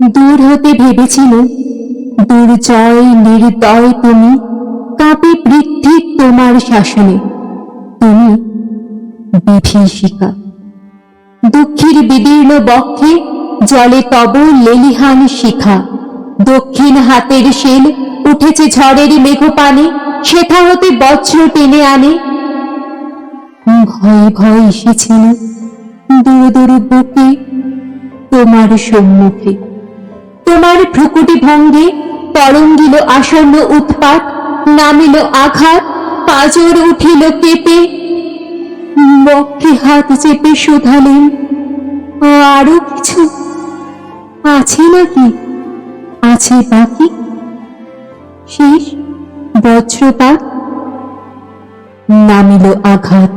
দূর হতে ভেবেছিল, দুর্জয় নির্দয় তুমি কাপে বৃদ্ধি তোমার শাসনে। তুমি বিভীষিকা। দুঃখীর বিদীর্ণ বক্ষে জলে তব লেলিহান শিখা। দক্ষিণ হাতের শেল উঠেছে ঝড়ের মেঘপানে, সেথা হতে বজ্র টেনে আনে। ভয় ভয় এসেছিল দূর দূর বুকে তোমার সম্মুখে। তোমার ভ্রুকুটি ভঙ্গে তরঙ্গিল আসন্ন উৎপাত, নামিল আঘাত, পাজর উঠিল কেঁপে। বক্ষে হাত চেপে শুধালেন, আরও কিছু আছে নাকি? আছে বাকি? শেষ, বজ্রপাত। নামিল আঘাত।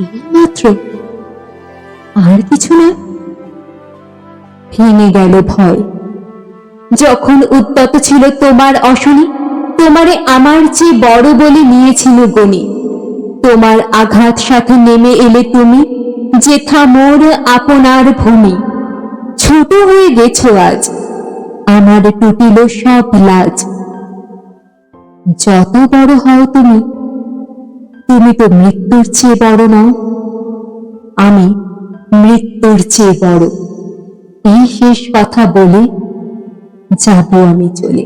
এইমাত্র আর কিছু না? ভেঙে গেল ভয়। যখন উদ্যত ছিল তোমার অশনি, তোমারে আমার চেয়ে বড় বলে নিয়েছিল গণি। তোমার আঘাত সাথে নেমে এলে তুমি, যেথা মোর আপনার ভূমি। ছোট হয়ে গেছো আজ, আমার টুটিল সব লাজ। যত বড় হও তুমি তুমি তো মৃত্যুর চেয়ে বড় নও। আমি মৃত্যুর চেয়ে বড়। এই শেষ কথা বলে যাব আমি চলে।